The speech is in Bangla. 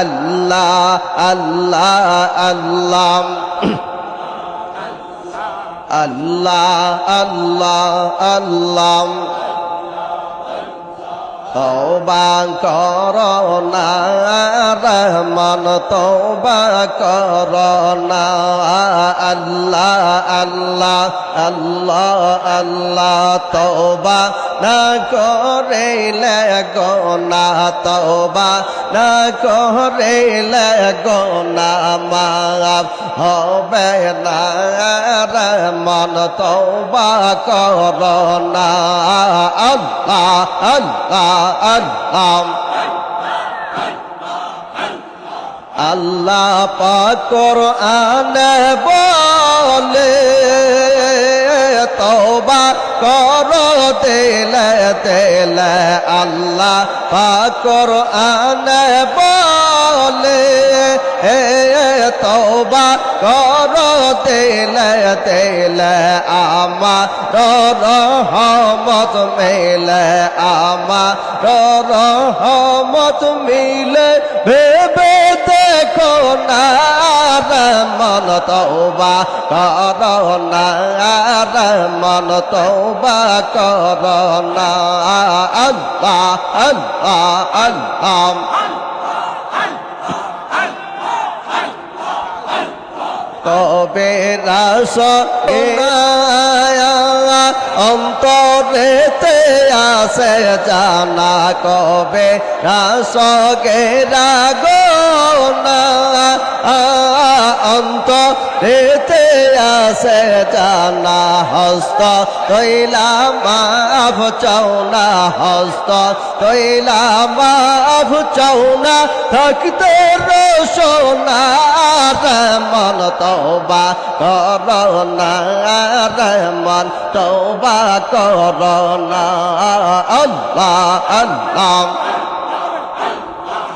আল্লাহ আল্লাহ আল্লাহ আল্লাহ। আল্লাহ আল্লাহ তৌবা করোনা রহমান তৌবা করোনা আল্লাহ আল্লাহ আল্লাহ আল্লাহ তৌবা না করিলে গোনা তৌবা না করিলে গোনা মাপ হবে না। রহমান তৌবা করোনা আল্লাহ আল্লাহ আল্লাহ। আল্লাহ পাকর আনে বলে, তওবা কর। দিলে দিলে আল্লাহ পাকর আনে বলে, হে তওবা কর দিলে দিলে আমার রহমত মিলে, আমার রহমত মিলে, ভেবে মন তৌবা কর না মন তৌবা কর না। আল্লাহ আল্লাহ আসে জানা কবে রাস গেরা গো আসে জানা হস্ত তৈলা মাভ চাওনা হস্ত তৈলা মাভ চৌনা থাকতে রসোনা মন তৌবা করোনা মন তৌবা করোনা। আল্লাহ আল্লাহ।